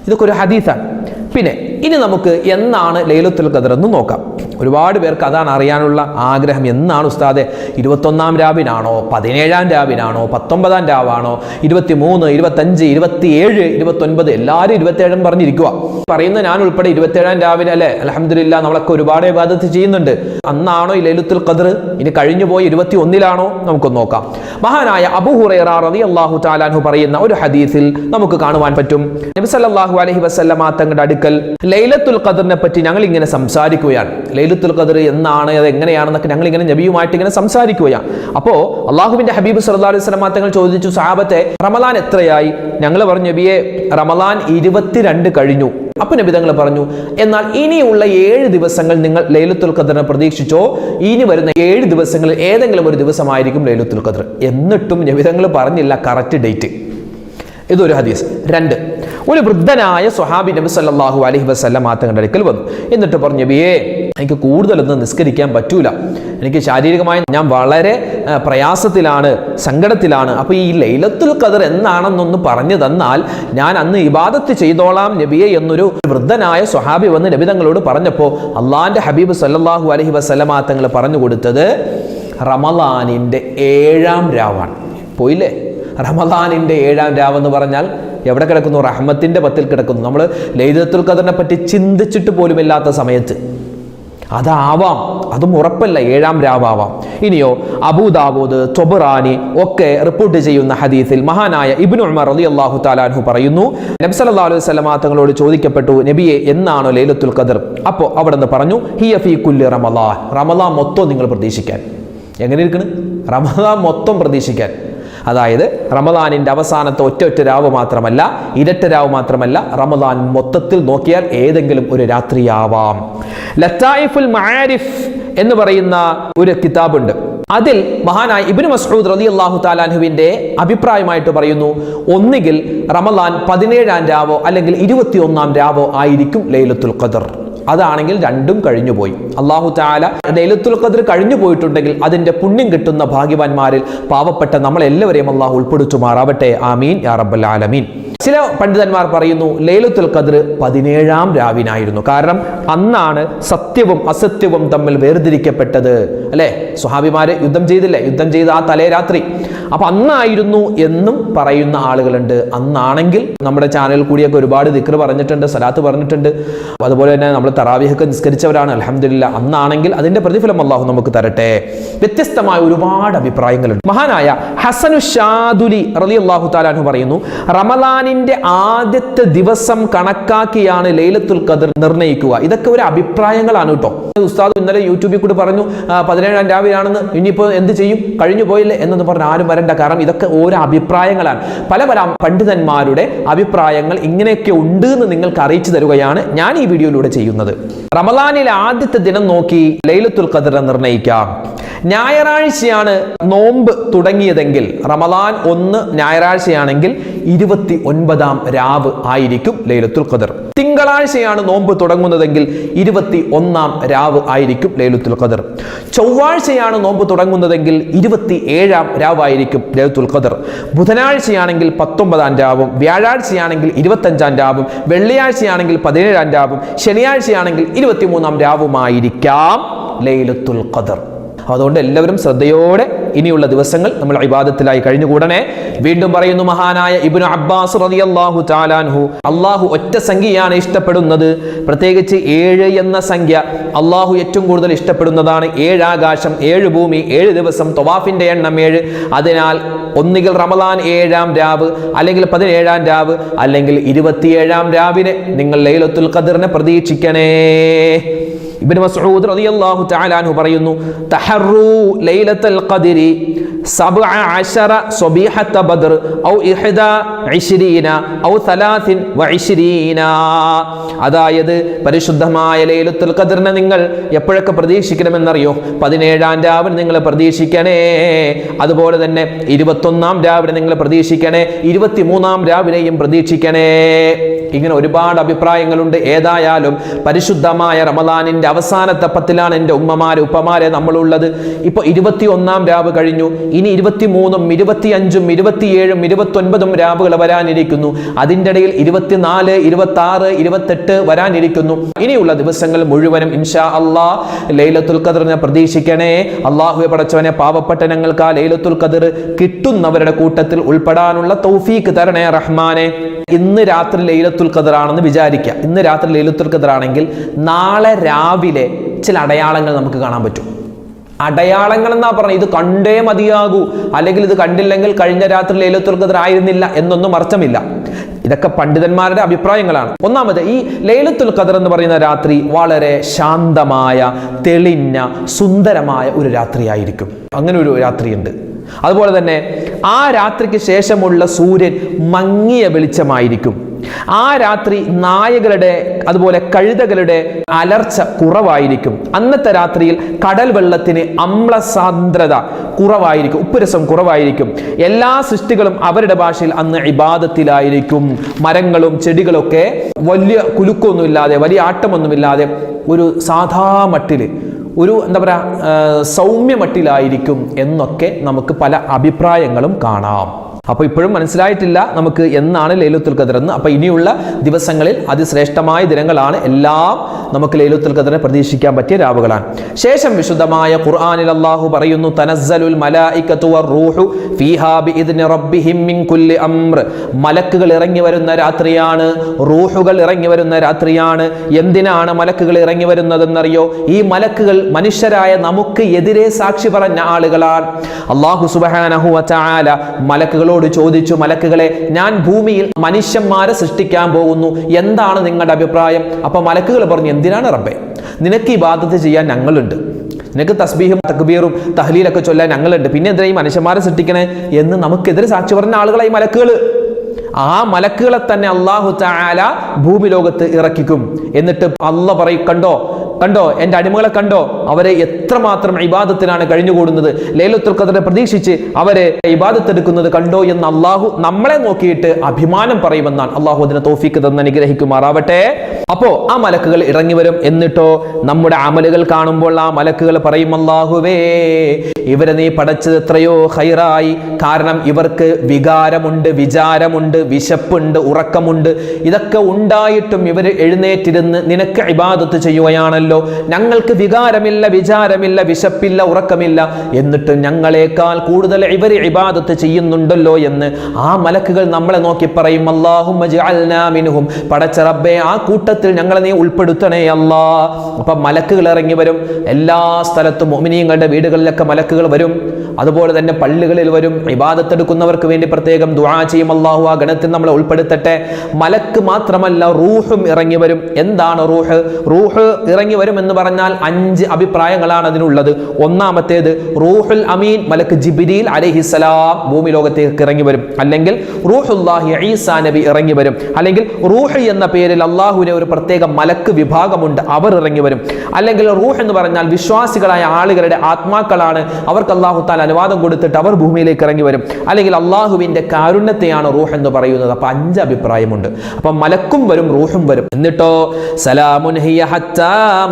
ഇതൊക്കെ ഒരു ഹദീസാണ്. പിന്നെ ഇനി നമുക്ക് എന്നാണ് ലൈലത്തുൽ ഖദർ എന്ന് നോക്കാം. ഒരുപാട് പേർക്ക് അതാണ് അറിയാനുള്ള ആഗ്രഹം എന്നാണ് ഉസ്താദെ. ഇരുപത്തൊന്നാം രാവിനാണോ പതിനേഴാം രാവിനാണോ പത്തൊമ്പതാം രാവാണോ? ഇരുപത്തി മൂന്ന് ഇരുപത്തഞ്ച് ഇരുപത്തിയേഴ് ഇരുപത്തൊൻപത് എല്ലാവരും ഇരുപത്തേഴും പറഞ്ഞിരിക്കുക പറയുന്ന ഞാൻ ഉൾപ്പെടെ ഇരുപത്തേഴാം രാവിലെ അല്ലേ? അലഹമില്ല നമ്മളൊക്കെ ഒരുപാട് വിവാദത്തിൽ ചെയ്യുന്നുണ്ട്. അന്നാണോ ഈ ലൈലത്തുൽ ഖദർ? ഇനി കഴിഞ്ഞു പോയി ഇരുപത്തി ഒന്നിലാണോ നമുക്കൊന്ന് നോക്കാം. മഹാനായ അബു ഹുറൈറ റളി അള്ളാഹു താലാൻഹു പറയുന്ന ഒരു ഹദീസിൽ നമുക്ക് കാണുവാൻ പറ്റും. നബി സല്ലല്ലാഹു അലൈഹി വസല്ലമ തങ്ങളുടെ അടുക്കൽ ലൈലത്തുൽ ഖദറിനെ പറ്റി ഞങ്ങൾ ഇങ്ങനെ സംസാരിക്കുകയാണ്. ലൈലത്തുൽ ഖദർ എന്നാണ് അത് എങ്ങനെയാണെന്നൊക്കെ ഞങ്ങൾ ഇങ്ങനെ നബിയുമായിട്ട് ഇങ്ങനെ സംസാരിക്കുകയാണ്. അപ്പോൾ അള്ളാഹുവിന്റെ ഹബീബ് സല്ലാ അലൈഹി വസല്ലമ തങ്ങൾ ചോദിച്ചു സാബത്തെ റമലാൻ എത്രയായി? ഞങ്ങൾ പറഞ്ഞു നബിയെ റമലാൻ ഇരുപത്തിരണ്ട് കഴിഞ്ഞു. അപ്പൊ നബി തങ്ങൾ പറഞ്ഞു എന്നാൽ ഇനിയുള്ള ഏഴ് ദിവസങ്ങൾ നിങ്ങൾ ലൈലത്തുൽ ഖദറിനെ പ്രതീക്ഷിച്ചോ? ഇനി വരുന്ന ഏഴ് ദിവസങ്ങളിൽ ഏതെങ്കിലും ഒരു ദിവസമായിരിക്കും ലൈലത്തുൽ ഖദർ. എന്നിട്ടും നബി തങ്ങൾ പറഞ്ഞില്ല കറക്റ്റ് ഡേറ്റ്. ഇതൊരു ഹദീസ്. രണ്ട് ഒരു വൃദ്ധനായ സുഹാബി നബി സല്ലാഹു അലഹി വസല്ലം മാത്തങ്ങളുടെ അടുക്കൽ വന്നു. എന്നിട്ട് പറഞ്ഞു ബിയേ എനിക്ക് കൂടുതലൊന്നും നിസ്കരിക്കാൻ പറ്റൂല. എനിക്ക് ശാരീരികമായി ഞാൻ വളരെ പ്രയാസത്തിലാണ് സങ്കടത്തിലാണ്. അപ്പോൾ ഈ ലൈലത്തുൽ ഖദർ എന്നാണെന്നൊന്ന് പറഞ്ഞു തന്നാൽ ഞാൻ അന്ന് ഇബാദത്ത് ചെയ്തോളാം നബിയെ എന്നൊരു വൃദ്ധനായ സുഹാബി വന്ന് നബി തങ്ങളോട് പറഞ്ഞപ്പോൾ അള്ളാന്റെ ഹബീബ് സല്ലാഹു അലഹി വസല്ലമ തങ്ങൾ പറഞ്ഞു കൊടുത്തത് റമലാനിന്റെ ഏഴാം രാവാണ്. പോയില്ലേ? റമദാനിന്റെ ഏഴാം രാവ് എന്ന് പറഞ്ഞാൽ എവിടെ കിടക്കുന്നു? റഹ്മത്തിന്റെ പത്തിൽ കിടക്കുന്നു. നമ്മൾ ലൈതത്തുൽ ഖദറിനെ പറ്റി ചിന്തിച്ചിട്ട് പോലുമില്ലാത്ത സമയത്ത്. അതാവാം. അതും ഉറപ്പല്ല. ഏഴാം രാവാവാം. ഇനിയോ അബൂദാബൂദ് തൊബറാനി ഒക്കെ റിപ്പോർട്ട് ചെയ്യുന്ന ഹദീസിൽ മഹാനായ ഇബ്നു ഉമർ അള്ളാഹു താലാൻഹു പറയുന്നു നബി സല്ലല്ലാഹു അലൈഹി വസല്ലമ തങ്ങളോട് ചോദിക്കപ്പെട്ടു നബിയെ എന്നാണോ ലൈലത്തുൽ ഖദർ? അപ്പോൾ അവിടെ നിന്ന് പറഞ്ഞു ഹിയ ഫീ കുല്ലി റമലാ റമലാ മൊത്തം നിങ്ങൾ പ്രതീക്ഷിക്കാൻ. എങ്ങനെ ഇരിക്കണ്? റമലാ മൊത്തം പ്രതീക്ഷിക്കാൻ. അതായത് റമദാനിന്റെ അവസാനത്തെ ഒറ്റ ഒറ്റ രാവ് മാത്രമല്ല ഇരട്ട രാവ് മാത്രമല്ല റമദാൻ മൊത്തത്തിൽ നോക്കിയാൽ ഏതെങ്കിലും ഒരു രാത്രിയാവാം. ലത്തായിഫുൽ മാരിഫ് എന്ന് പറയുന്ന ഒരു കിതാബുണ്ട്. അതിൽ മഹാനായ ഇബ്നു മസ്ഊദ് റതി അള്ളാഹു താലാൻഹുവിന്റെ അഭിപ്രായമായിട്ട് പറയുന്നു ഒന്നുകിൽ റമദാൻ പതിനേഴാം രാവോ അല്ലെങ്കിൽ ഇരുപത്തിയൊന്നാം രാവോ ആയിരിക്കും ലൈലത്തുൽ ഖദർ. അതാണെങ്കിൽ രണ്ടും കഴിഞ്ഞു പോയി അള്ളാഹു താല ലൈലത്തുൽ ഖദർ കഴിഞ്ഞു പോയിട്ടുണ്ടെങ്കിൽ അതിന്റെ പുണ്യം കിട്ടുന്ന ഭാഗ്യവാന്മാരിൽ പാവപ്പെട്ട നമ്മളെല്ലാവരെയും അള്ളാഹു ഉൾപ്പെടുത്തുമാറാവട്ടെ. ആമീൻ. യാ റബ്ബൽ ആലമീൻ. ചില പണ്ഡിതന്മാർ പറയുന്നു ലൈലത്തുൽ ഖദർ പതിനേഴാം രാവിനായിരുന്നു. കാരണം അന്നാണ് സത്യവും അസത്യവും തമ്മിൽ വേർതിരിക്കപ്പെട്ടത്. അല്ലെ? സ്വഹാബിമാര് യുദ്ധം ചെയ്തില്ലേ? യുദ്ധം ചെയ്ത ആ തലേ രാത്രി അപ്പൊ അന്നായിരുന്നു എന്നും പറയുന്ന ആളുകളുണ്ട്. അന്നാണെങ്കിൽ നമ്മുടെ ചാനൽ കൂടിയൊക്കെ ഒരുപാട് ദിക്ർ പറഞ്ഞിട്ടുണ്ട് സലാത്ത് പറഞ്ഞിട്ടുണ്ട്. അതുപോലെ തന്നെ നമ്മൾ തറാവിഹൊക്കെ നിസ്കരിച്ചവരാണ്. അലഹമില്ല അന്നാണെങ്കിൽ അതിന്റെ പ്രതിഫലം അള്ളാഹു നമുക്ക് തരട്ടെ. വ്യത്യസ്തമായ ഒരുപാട് അഭിപ്രായങ്ങളുണ്ട്. മഹാനായ ഹസനു ഷാദുലി റലി അള്ളാഹു പറയുന്നു റമലാനിന്റെ ആദ്യത്തെ ദിവസം കണക്കാക്കിയാണ് ലൈലത്തുൽ ഖദർ നിർണയിക്കുക ഇതൊക്കെ ഒരു അഭിപ്രായങ്ങളാണ് കേട്ടോ. ഉസ്താദ് ഇന്നലെ യൂട്യൂബിൽ കൂടി പറഞ്ഞു പതിനേഴാം രാവിലാണെന്ന് ഇനിയിപ്പോൾ എന്ത് ചെയ്യും? കഴിഞ്ഞു പോയില്ലേ എന്നൊന്നും പറഞ്ഞ് ആരും വരണ്ട. കാരണം ഇതൊക്കെ ഓരോ അഭിപ്രായങ്ങളാണ്. പല പല പണ്ഡിതന്മാരുടെ അഭിപ്രായങ്ങൾ ഇങ്ങനെയൊക്കെ ഉണ്ട് എന്ന് നിങ്ങൾക്ക് അറിയിച്ചു തരുകയാണ് ഞാൻ ഈ വീഡിയോയിലൂടെ ചെയ്യുന്നത്. റമദാനിലെ ആദ്യത്തെ ദിനം നോക്കി ലൈലത്തുൽ ഖദർ നിർണയിക്കാം ഞായറാഴ്ചയാണ് നോമ്പ് തുടങ്ങിയതെങ്കിൽ റമദാൻ ഒന്ന് ഞായറാഴ്ചയാണെങ്കിൽ ഇരുപത്തി ഒൻപതാം രാവ് ആയിരിക്കും ലൈലത്തുൽ ഖദർ. തിങ്കളാഴ്ചയാണ് നോമ്പ് തുടങ്ങുന്നതെങ്കിൽ ഇരുപത്തി ഒന്നാം രാവ് ആയിരിക്കും ലൈലത്തുൽ ഖദർ. ചൊവ്വാഴ്ചയാണ് നോമ്പ് തുടങ്ങുന്നതെങ്കിൽ ഇരുപത്തി ഏഴാം രാവായിരിക്കും ലൈലത്തുൽ ഖദർ. ബുധനാഴ്ചയാണെങ്കിൽ പത്തൊമ്പതാം രാവും വ്യാഴാഴ്ചയാണെങ്കിൽ ഇരുപത്തഞ്ചാം രാവും വെള്ളിയാഴ്ചയാണെങ്കിൽ പതിനേഴാം രാവും ശനിയാഴ്ചയാണെങ്കിൽ ഇരുപത്തിമൂന്നാം രാവുമായിരിക്കാം ലൈലത്തുൽ ഖദർ. അതുകൊണ്ട് എല്ലാവരും ശ്രദ്ധയോടെ ഇനിയുള്ള ദിവസങ്ങൾ നമ്മൾ ഇബാദത്തിലായി കഴിഞ്ഞുകൂടണേ. വീണ്ടും പറയുന്നു മഹാനായ ഇബ്നു അബ്ബാസ് റളിയല്ലാഹു താലാൻഹു അള്ളാഹു ഒറ്റ സംഖ്യയാണ് ഇഷ്ടപ്പെടുന്നത്. പ്രത്യേകിച്ച് ഏഴ് എന്ന സംഖ്യ അള്ളാഹു ഏറ്റവും കൂടുതൽ ഇഷ്ടപ്പെടുന്നതാണ്. ഏഴ് ആകാശം ഏഴ് ഭൂമി ഏഴ് ദിവസം തൊവാഫിന്റെ എണ്ണം ഏഴ്. അതിനാൽ ഒന്നുകിൽ റമദാൻ ഏഴാം രാവ് അല്ലെങ്കിൽ പതിനേഴാം രാവ് അല്ലെങ്കിൽ ഇരുപത്തിയേഴാം രാവിനെ നിങ്ങൾ ലൈലത്തുൽ ഖദറിനെ പ്രതീക്ഷിക്കണേ. ഇബ്നു മസ്ഊദ് റളിയല്ലാഹു തആല അൻഹു പറയുന്നു തഹറു ലൈലത്തുൽ ഖദ്രി സബ്അ അശറ ബദർ ഔ ഇഹദ ഇശ്രീന ഔ തലാത്തിൻ വഇശ്രീന. അതായത് പരിശുദ്ധമായ ലൈലത്തുൽ ഖദ്റിനെ നിങ്ങൾ എപ്പോഴൊക്കെ പ്രതീക്ഷിക്കണമെന്നറിയോ? പതിനേഴാം രാവിലെ നിങ്ങൾ പ്രതീക്ഷിക്കണേ. അതുപോലെ തന്നെ ഇരുപത്തൊന്നാം രാവിലെ നിങ്ങൾ പ്രതീക്ഷിക്കണേ. ഇരുപത്തിമൂന്നാം രാവിലെയും പ്രതീക്ഷിക്കണേ. ഇങ്ങനെ ഒരുപാട് അഭിപ്രായങ്ങളുണ്ട്. ഏതായാലും പരിശുദ്ധമായ റമദാനിന്റെ അവസാനത്തെ പത്തിലാണ് എന്റെ ഉമ്മമാരെ ഉപ്പമാരെ നമ്മളുള്ളത്. ഇപ്പൊ ഇരുപത്തി ഒന്നാം രാവ് കഴിഞ്ഞു. ഇനി ഇരുപത്തിമൂന്നും ഇരുപത്തിയഞ്ചും ഇരുപത്തിയേഴും ഇരുപത്തൊൻപതും രാവുകൾ വരാനിരിക്കുന്നു. അതിന്റെ ഇടയിൽ ഇരുപത്തിനാല് ഇരുപത്തി ആറ് ഇരുപത്തെട്ട് വരാനിരിക്കുന്നു. ഇനിയുള്ള ദിവസങ്ങൾ മുഴുവനും ഇൻഷാ അള്ളാ ലൈലത്തുൽ ഖദറിനെ പ്രതീക്ഷിക്കണേ. അള്ളാഹുവെ പടച്ചവനെ പാവപ്പെട്ടനങ്ങൾക്ക് ആ ലൈലത്തുൽ ഖദർ കിട്ടുന്നവരുടെ കൂട്ടത്തിൽ ഉൾപ്പെടാനുള്ള തൗഫീക്ക് തരണേ റഹ്മാനെ. ഇന്ന് രാത്രി ലൈലത്തുൽ ഖദർ ആണെന്ന് വിചാരിക്കുക ഇന്ന് രാത്രി ലൈലത്തുൽ ഖദർ ആണെങ്കിൽ നാളെ രാവിലെ ചില അടയാളങ്ങൾ നമുക്ക് കാണാൻ പറ്റും. അടയാളങ്ങൾ എന്നാ പറഞ്ഞത്? ഇത് കണ്ടേ മതിയാകൂ. അല്ലെങ്കിൽ ഇത് കണ്ടില്ലെങ്കിൽ കഴിഞ്ഞ രാത്രി ലൈലത്തുൽ ഖദർ ആയിരുന്നില്ല എന്നൊന്നും അർത്ഥമില്ല. ഇതൊക്കെ പണ്ഡിതന്മാരുടെ അഭിപ്രായങ്ങളാണ്. ഒന്നാമത് ഈ ലൈലത്തുൽ ഖദർ എന്ന് പറയുന്ന രാത്രി വളരെ ശാന്തമായ തെളിഞ്ഞ സുന്ദരമായ ഒരു രാത്രിയായിരിക്കും. അങ്ങനെ ഒരു രാത്രിയുണ്ട്. അതുപോലെ തന്നെ ആ രാത്രിക്ക് ശേഷമുള്ള സൂര്യൻ മങ്ങിയ വെളിച്ചമായിരിക്കും. ആ രാത്രി നായകളുടെ അതുപോലെ കഴുതകളുടെ അലർച്ച കുറവായിരിക്കും. അന്നത്തെ രാത്രിയിൽ കടൽ വെള്ളത്തിന് അമ്ലസാന്ദ്രത കുറവായിരിക്കും ഉപ്പുരസം കുറവായിരിക്കും. എല്ലാ സൃഷ്ടികളും അവരുടെ ഭാഷയിൽ അന്ന് ഇബാദത്തിലായിരിക്കും. മരങ്ങളും ചെടികളൊക്കെ വലിയ കുലുക്കൊന്നുമില്ലാതെ വലിയ ആട്ടമൊന്നുമില്ലാതെ ഒരു സാധാ മട്ടിൽ ഒരു എന്താ പറയുക സൗമ്യ മട്ടിലായിരിക്കും എന്നൊക്കെ നമുക്ക് പല അഭിപ്രായങ്ങളും കാണാം. അപ്പോൾ ഇപ്പോഴും മനസ്സിലായിട്ടില്ല നമുക്ക് എന്നാണ് ലൈലത്തുൽ ഖദർ എന്ന്. അപ്പോൾ ഇനിയുള്ള ദിവസങ്ങളിൽ അതിശ്രേഷ്ഠമായ ദിനങ്ങളാണ് എല്ലാം നമുക്ക് ലൈലത്തുൽ ഖദറിനെ പ്രതീക്ഷിക്കാൻ പറ്റിയ രാവുകളാണ്. ശേഷം വിശുദ്ധമായ ഖുർആനിൽ അള്ളാഹു പറയുന്നു തനസ്സലുൽ വറൂഹു ഫീഹാ റബ്ബിഹിം മിൻ കുല്ലി അംർ. മലക്കുകൾ ഇറങ്ങി വരുന്ന രാത്രിയാണ് റൂഹുകൾ ഇറങ്ങി വരുന്ന രാത്രിയാണ്. എന്തിനാണ് മലക്കുകൾ ഇറങ്ങി വരുന്നതെന്നറിയോ? ഈ മലക്കുകൾ മനുഷ്യരായ നമുക്ക് എതിരെ സാക്ഷി പറഞ്ഞ ആളുകളാണ്. അള്ളാഹു സുബ്ഹാനഹു വതആല മലക്കുകളോട് ചോദിച്ചു മലക്കുകളെ ഞാൻ ഭൂമിയിൽ മനുഷ്യന്മാരെ സൃഷ്ടിക്കാൻ പോകുന്നു. എന്താണ് നിങ്ങളുടെ അഭിപ്രായം? അപ്പൊ മലക്കുകൾ പറഞ്ഞു എന്തിനാണ് റബ്ബെ? നിനക്ക് ഈ ബാധ്യത ചെയ്യാൻ ഞങ്ങളുണ്ട്. നിനക്ക് തസ്ബീഹും തക്ബീറും തഹലീലൊക്കെ ചൊല്ലാൻ ഞങ്ങളുണ്ട്. പിന്നെ എന്തിനാ ഈ മനുഷ്യന്മാരെ സൃഷ്ടിക്കണേ? എന്ന് നമുക്കെതിരെ സാക്ഷി പറഞ്ഞ ആളുകളായി മലക്കുകൾ. ആ മലക്കുകളെ തന്നെ അള്ളാഹു താല ഭൂമി ലോകത്ത് ഇറക്കിക്കും. എന്നിട്ട് അല്ല പറയും കണ്ടോ കണ്ടോ? എന്റെ അടിമകളെ കണ്ടോ? അവരെ എത്രമാത്രം ഇബാദത്തിലാണ് കഴിഞ്ഞുകൂടുന്നത്? ലേലത്തുൽ ഖദറെ പ്രതീക്ഷിച്ച് അവരെ ഇബാദത്തെടുക്കുന്നത് കണ്ടോ എന്ന് അള്ളാഹു നമ്മളെ നോക്കിയിട്ട് അഭിമാനം പറയുമെന്നാണ്. അള്ളാഹു അതിനെ തോഫിക്ക് തന്ന് അനുഗ്രഹിക്കുമാറാവട്ടെ. അപ്പോ ആ മലക്കുകൾ ഇറങ്ങി വരും. എന്നിട്ടോ നമ്മുടെ അമലുകൾ കാണുമ്പോൾ ആ മലക്കുകൾ പറയും അള്ളാഹുവേ ഇവരെ നീ പടച്ചത് എത്രയോ ഹൈറായി കാരണം ഇവർക്ക് വികാരമുണ്ട് വിചാരമുണ്ട് വിശപ്പുണ്ട് ഉറക്കമുണ്ട്. ഇതൊക്കെ ഉണ്ടായിട്ടും ഇവർ എഴുന്നേറ്റിരുന്ന് നിനക്ക് ഇബാദത്ത് ചെയ്യുകയാണല്ലോ. ഞങ്ങൾക്ക് വികാരമില്ല വിചാരമില്ല വിശപ്പില്ല ഉറക്കമില്ല. എന്നിട്ട് ഞങ്ങളെക്കാൾ കൂടുതൽ ഇവർ ഇബാദത്ത് ചെയ്യുന്നുണ്ടല്ലോ എന്ന് ആ മലക്കുകൾ നമ്മളെ നോക്കി പറയും അള്ളാഹും മിനുഹും പടച്ച റബ്ബേ ആ കൂട്ടത്തിൽ ഞങ്ങളെ നീ ഉൾപ്പെടുത്തണേ അല്ലാ. അപ്പൊ മലക്കുകൾ ഇറങ്ങി വരും. എല്ലാ സ്ഥലത്തും ഒമിനീങ്ങളുടെ വീടുകളിലൊക്കെ മലക്കുകൾ വരും. അതുപോലെ തന്നെ പള്ളികളിൽ വരും. ഇബാദത്തെടുക്കുന്നവർക്ക് വേണ്ടി പ്രത്യേകം ദുആ ചെയ്യും. അള്ളാഹു ആ ഗണത്തിൽ നമ്മളെ ഉൾപ്പെടുത്തട്ടെ. മലക്ക് മാത്രമല്ല റൂഹും ഇറങ്ങി വരും. എന്താണ് റൂഹ്? റൂഹ് ഇറങ്ങി വരും എന്ന് പറഞ്ഞാൽ അഞ്ച് അഭിപ്രായങ്ങളാണ് അതിനുള്ളത്. ഒന്നാമത്തേത് റൂഹുൽ അമീൻ മലക്ക് ജിബിരിൽ അലഹിസലാം ഭൂമി ലോകത്തേക്ക് ഇറങ്ങി വരും. അല്ലെങ്കിൽ റൂഹുല്ലാഹി ഈസാ നബി ഇറങ്ങി വരും. അല്ലെങ്കിൽ റൂഹ് എന്ന പേരിൽ അള്ളാഹുവിനെ ഒരു പ്രത്യേക മലക്ക് വിഭാഗമുണ്ട് അവർ ഇറങ്ങി വരും. അല്ലെങ്കിൽ റൂഹ് എന്ന് പറഞ്ഞാൽ വിശ്വാസികളായ ആളുകളുടെ ആത്മാക്കളാണ് അവർക്ക് അള്ളാഹു താൽ അനുവാദം കൊടുത്തിട്ട് അവർ ഭൂമിയിലേക്ക് ഇറങ്ങി വരും. അല്ലെങ്കിൽ അള്ളാഹുവിന്റെ കാരുണ്യത്തെയാണ് റൂഹ് എന്ന് പറയുന്നത്. അപ്പൊ അഞ്ച് അഭിപ്രായമുണ്ട്. അപ്പൊ മലക്കും വരും റൂഹും വരും. എന്നിട്ടോ സലാമുൻ ഹിയ ഹത്താ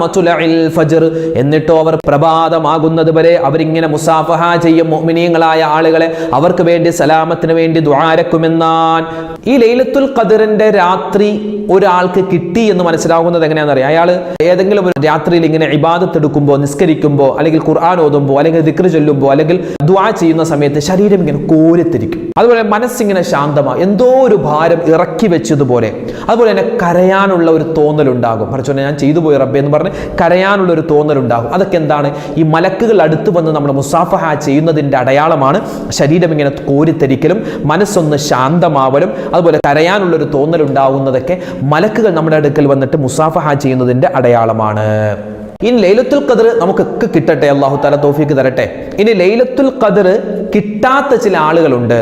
എന്നിട്ടോ അവർ പ്രഭാതമാകുന്നത് വരെ അവരിങ്ങനെ മുസാഫഹ ചെയ്യും മുഅ്മിനീങ്ങളായ ആളുകളെ. അവർക്ക് വേണ്ടി സലാമത്തിന് വേണ്ടി ദ്വാരക്കുമെന്നാൻ ഈ ലൈലത്തുൽ ഖദറിന്റെ രാത്രി ഒരാൾക്ക് കിട്ടി എന്ന് മനസ്സിലാവുന്നത് എങ്ങനെയാണെന്ന് അറിയാം. അയാൾ ഏതെങ്കിലും ഒരു രാത്രിയിൽ ഇങ്ങനെ ഇബാദത്ത് എടുക്കുമ്പോൾ നിസ്കരിക്കുമ്പോൾ അല്ലെങ്കിൽ ഖുർആൻ ഓതുമ്പോൾ അല്ലെങ്കിൽ ദിക്ർ ചൊല്ലുമ്പോൾ അല്ലെങ്കിൽ ദ്വാ ചെയ്യുന്ന സമയത്ത് ശരീരം ഇങ്ങനെ കോരിത്തിരിക്കും. അതുപോലെ മനസ്സിങ്ങനെ ശാന്തമാ. എന്തോ ഒരു ഭാരം ഇറക്കി വെച്ചതുപോലെ. അതുപോലെ തന്നെ കരയാനുള്ള ഒരു തോന്നലുണ്ടാകും. പറഞ്ഞു ഞാൻ ചെയ്തു പോയി റബ്ബെ എന്ന് പറഞ്ഞ് കരയാനുള്ള ഒരു തോന്നലുണ്ടാകും. അതൊക്കെ എന്താണ് ഈ മലക്കുകൾ അടുത്ത് വന്ന് നമ്മൾ മുസാഫഹ ചെയ്യുന്നതിന്റെ അടയാളമാണ് ശരീരം ഇങ്ങനെ കോരിത്തരിക്കലും മനസ്സൊന്ന് ശാന്തമാവലും അതുപോലെ കരയാനുള്ളൊരു തോന്നലുണ്ടാവുന്നതൊക്കെ മലക്കുകൾ നമ്മുടെ അടുക്കൽ വന്നിട്ട് മുസാഫഹ ചെയ്യുന്നതിന്റെ അടയാളമാണ്. ഇനി ലൈലത്തുൽ ഖദർ നമുക്കൊക്കെ കിട്ടട്ടെ? അള്ളാഹു താല തോഫിക്ക് തരട്ടെ. ഇനി ലൈലത്തുൽ ഖദർ കിട്ടാത്ത ചില ആളുകളുണ്ട്.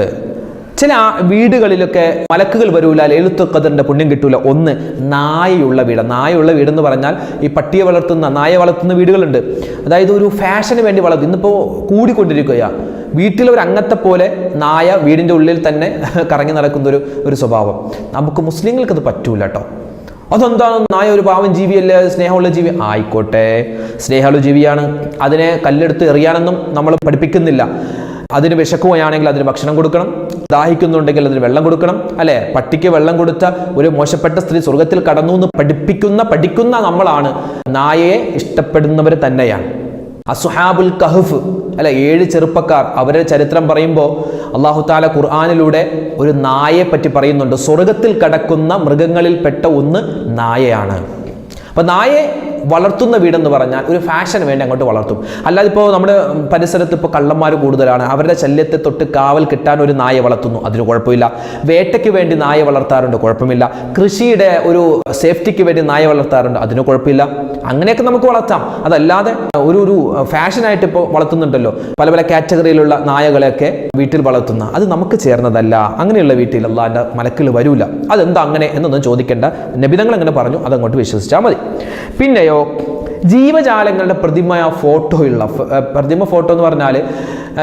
ചില വീടുകളിലൊക്കെ മലക്കുകൾ വരൂല എഴുത്തു ഖദറിന്റെ പുണ്യം കിട്ടൂല. ഒന്ന് നായയുള്ള വീട്. നായയുള്ള എന്ന് പറഞ്ഞാൽ ഈ പട്ടിയെ വളർത്തുന്ന നായ വളർത്തുന്ന വീടുകളുണ്ട്. അതായത് ഒരു ഫാഷന് വേണ്ടി വളർത്തും. ഇന്നിപ്പോൾ കൂടിക്കൊണ്ടിരിക്കുകയാണ് വീട്ടിലെ ഒരു അംഗത്തെ പോലെ നായ വീടിന്റെ ഉള്ളിൽ തന്നെ കറങ്ങി നടക്കുന്ന ഒരു ഒരു സ്വഭാവം. നമുക്ക് മുസ്ലിങ്ങൾക്ക് അത് പറ്റൂല കേട്ടോ അതെന്താണ്? നായ ഒരു പാവം ജീവിയല്ലേ? സ്നേഹമുള്ള ജീവി ആയിക്കോട്ടെ. സ്നേഹമുള്ള ജീവിയാണ്. അതിനെ കല്ലെടുത്ത് എറിയാനൊന്നും നമ്മൾ പഠിപ്പിക്കുന്നില്ല. അതിന് വിശക്കുകയാണെങ്കിൽ അതിന് ഭക്ഷണം കൊടുക്കണം. ദാഹിക്കുന്നുണ്ടെങ്കിൽ അതിന് വെള്ളം കൊടുക്കണം. അല്ലെ? പട്ടിക്ക് വെള്ളം കൊടുത്ത ഒരു മോശപ്പെട്ട സ്ത്രീ സ്വർഗത്തിൽ കടന്നു എന്ന് പഠിപ്പിക്കുന്ന പഠിക്കുന്ന നമ്മളാണ്. നായയെ ഇഷ്ടപ്പെടുന്നവർ തന്നെയാണ്. അസുഹാബുൽ കഹഫ് അല്ല ഏഴ് ചെറുപ്പക്കാർ അവരുടെ ചരിത്രം പറയുമ്പോൾ അള്ളാഹു താല ഖുർആാനിലൂടെ ഒരു നായയെ പറ്റി പറയുന്നുണ്ട്. സ്വർഗത്തിൽ കടക്കുന്ന മൃഗങ്ങളിൽപ്പെട്ട ഒന്ന് നായയാണ്. അപ്പൊ നായയെ വളർത്തുന്ന വീടെന്ന് പറഞ്ഞാൽ ഒരു ഫാഷന് വേണ്ടി അങ്ങോട്ട് വളർത്തും. അല്ലാതെ ഇപ്പോൾ നമ്മുടെ പരിസരത്ത് ഇപ്പോൾ കള്ളന്മാർ കൂടുതലാണ്. അവരുടെ ശല്യത്തെ തൊട്ട് കാവൽ കിട്ടാൻ ഒരു നായ വളർത്തുന്നു. അതിന് കുഴപ്പമില്ല. വേട്ടയ്ക്ക് വേണ്ടി നായ വളർത്താറുണ്ട് കുഴപ്പമില്ല. കൃഷിയുടെ ഒരു സേഫ്റ്റിക്ക് വേണ്ടി നായ വളർത്താറുണ്ട് അതിന് കുഴപ്പമില്ല. അങ്ങനെയൊക്കെ നമുക്ക് വളർത്താം. അതല്ലാതെ ഒരു ഒരു ഫാഷനായിട്ട് ഇപ്പോൾ വളർത്തുന്നുണ്ടല്ലോ. പല പല കാറ്റഗറിയിലുള്ള നായകളെയൊക്കെ വീട്ടിൽ വളർത്തുന്ന. അത് നമുക്ക് ചേർന്നതല്ല. അങ്ങനെയുള്ള വീട്ടിൽ അല്ലാണ്ട് മലക്കിൽ വരൂല. അതെന്താ അങ്ങനെ എന്നൊന്നും ചോദിക്കേണ്ട. നബിതങ്ങൾ അങ്ങനെ പറഞ്ഞു. അതങ്ങോട്ട് വിശ്വസിച്ചാൽ മതി. പിന്നെയോ ജീവജാലങ്ങളുടെ പ്രതിമ ഫോട്ടോയുള്ള പ്രതിമ ഫോട്ടോ എന്ന് പറഞ്ഞാൽ